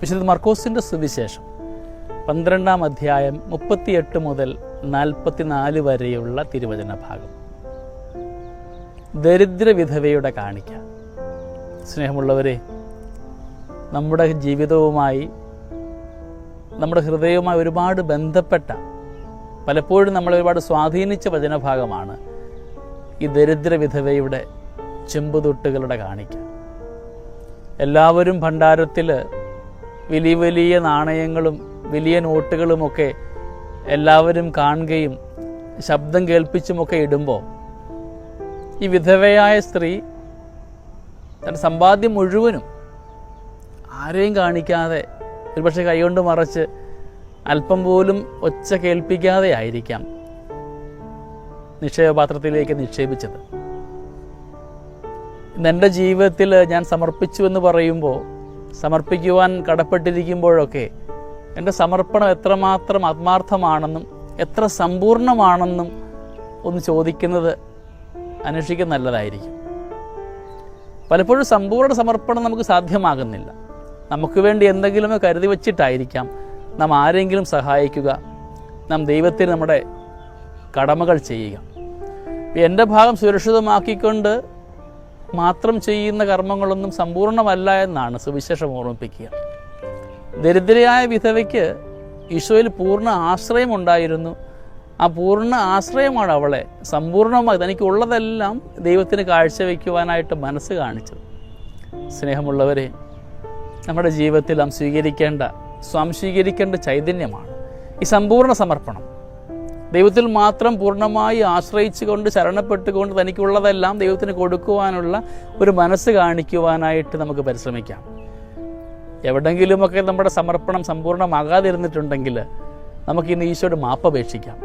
വിശുദ്ധ മർക്കോസിന്റെ സുവിശേഷം പന്ത്രണ്ടാം അധ്യായം മുപ്പത്തിയെട്ട് മുതൽ നാൽപ്പത്തിനാല് വരെയുള്ള തിരുവചന ഭാഗം. ദരിദ്ര വിധവയുടെ കാണിക്ക. സ്നേഹമുള്ളവരെ നമ്മുടെ ജീവിതവുമായി നമ്മുടെ ഹൃദയവുമായി ഒരുപാട് ബന്ധപ്പെട്ട പലപ്പോഴും നമ്മളെ ഒരുപാട് സ്വാധീനിച്ച വചനഭാഗമാണ് ഈ ദരിദ്ര വിധവയുടെ ചെമ്പുതൊട്ടുകളുടെ കാണിക്ക. എല്ലാവരും ഭണ്ഡാരത്തിൽ വലിയ വലിയ നാണയങ്ങളും വലിയ നോട്ടുകളുമൊക്കെ എല്ലാവരും കാണുകയും ശബ്ദം കേൾപ്പിച്ചുമൊക്കെ ഇടുമ്പോൾ ഈ വിധവയായ സ്ത്രീ തന്റെ സമ്പാദ്യം മുഴുവനും ആരെയും കാണിക്കാതെ ഒരുപക്ഷെ കൈകൊണ്ട് മറച്ച് അല്പം പോലും ഒച്ച കേൾപ്പിക്കാതെ ആയിരിക്കാം നിക്ഷേപപാത്രത്തിലേക്ക് നിക്ഷേപിച്ചത്. എന്റെ ജീവിതത്തിൽ ഞാൻ സമർപ്പിച്ചു എന്ന് പറയുമ്പോൾ സമർപ്പിക്കുവാൻ കടപ്പെട്ടിരിക്കുമ്പോഴൊക്കെ എന്റെ സമർപ്പണം എത്രമാത്രം ആത്മാർത്ഥമാണെന്നും എത്ര സമ്പൂർണമാണെന്നും ഒന്ന് ചോദിക്കുന്നത് അന്വേഷിക്കാൻ നല്ലതായിരിക്കും. പലപ്പോഴും സമ്പൂർണ സമർപ്പണം നമുക്ക് സാധ്യമാകുന്നില്ല. നമുക്ക് വേണ്ടി എന്തെങ്കിലും കരുതി വച്ചിട്ടായിരിക്കാം നാം ആരെങ്കിലും സഹായിക്കുക നാം ദൈവത്തിന് നമ്മുടെ കടമകൾ ചെയ്യുക. എന്റെ ഭാഗം സുരക്ഷിതമാക്കിക്കൊണ്ട് മാത്രം ചെയ്യുന്ന കർമ്മങ്ങളൊന്നും സമ്പൂർണമല്ല എന്നാണ് സുവിശേഷം ഓർമ്മിപ്പിക്കുക. ദരിദ്രയായ വിധവയ്ക്ക് ഈശോയിൽ പൂർണ ആശ്രയം ഉണ്ടായിരുന്നു. ആ പൂർണ ആശ്രയമാണ് അവളെ സമ്പൂർണമായി തനിക്കുള്ളതെല്ലാം ദൈവത്തിന് കാഴ്ചവെക്കുവാനായിട്ട് മനസ്സ് കാണിച്ചത്. സ്നേഹമുള്ളവരെ നമ്മുടെ ജീവിതത്തിൽ നാം സ്വീകരിക്കേണ്ട സ്വാംശീകരിക്കേണ്ട ചൈതന്യമാണ് ഈ സമ്പൂർണ സമർപ്പണം. ദൈവത്തിൽ മാത്രം പൂർണമായി ആശ്രയിച്ചുകൊണ്ട് ശരണപ്പെട്ടുകൊണ്ട് തനിക്കുള്ളതെല്ലാം ദൈവത്തിന് കൊടുക്കുവാനുള്ള ഒരു മനസ്സ് കാണിക്കുവാനായിട്ട് നമുക്ക് പരിശ്രമിക്കാം. എവിടെങ്കിലുമൊക്കെ നമ്മുടെ സമർപ്പണം സമ്പൂർണമാകാതിരുന്നിട്ടുണ്ടെങ്കിൽ നമുക്ക് ഇന്ന് മാപ്പ് മാപ്പപേക്ഷിക്കാം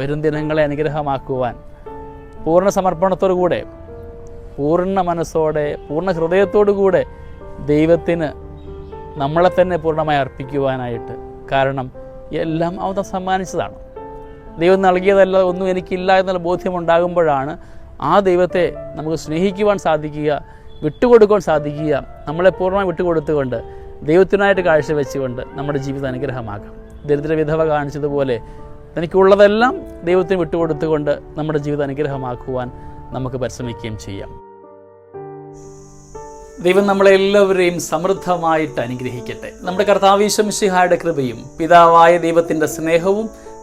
വരും ദിനങ്ങളെ അനുഗ്രഹമാക്കുവാൻ പൂർണ സമർപ്പണത്തോടു കൂടെ പൂർണ മനസ്സോടെ പൂർണ ഹൃദയത്തോടു കൂടെ ദൈവത്തിന് നമ്മളെ തന്നെ പൂർണമായി അർപ്പിക്കുവാനായിട്ട്. കാരണം എല്ലാം അവൻ സമ്മാനിച്ചതാണ്. ദൈവം നൽകിയതല്ല ഒന്നും എനിക്കില്ല എന്നുള്ള ബോധ്യമുണ്ടാകുമ്പോഴാണ് ആ ദൈവത്തെ നമുക്ക് സ്നേഹിക്കുവാൻ സാധിക്കുക വിട്ടുകൊടുക്കുവാൻ സാധിക്കുക നമ്മളെ പൂർണമായി വിട്ടുകൊടുത്തുകൊണ്ട് ദൈവത്തിനായിട്ട് കാഴ്ചവെച്ചുകൊണ്ട് നമ്മുടെ ജീവിതം അനുഗ്രഹമാക്കാം. ദരിദ്ര വിധവ കാണിച്ചതുപോലെ തനിക്കുള്ളതെല്ലാം ദൈവത്തിന് വിട്ടുകൊടുത്തുകൊണ്ട് നമ്മുടെ ജീവിതം അനുഗ്രഹമാക്കുവാൻ നമുക്ക് പരിശ്രമിക്കുകയും ചെയ്യാം. ദൈവം നമ്മളെല്ലാവരെയും സമൃദ്ധമായിട്ട് അനുഗ്രഹിക്കട്ടെ. നമ്മുടെ കർത്താവീശംഷിഹായുടെ കൃപയും പിതാവായ ദൈവത്തിന്റെ സ്നേഹവും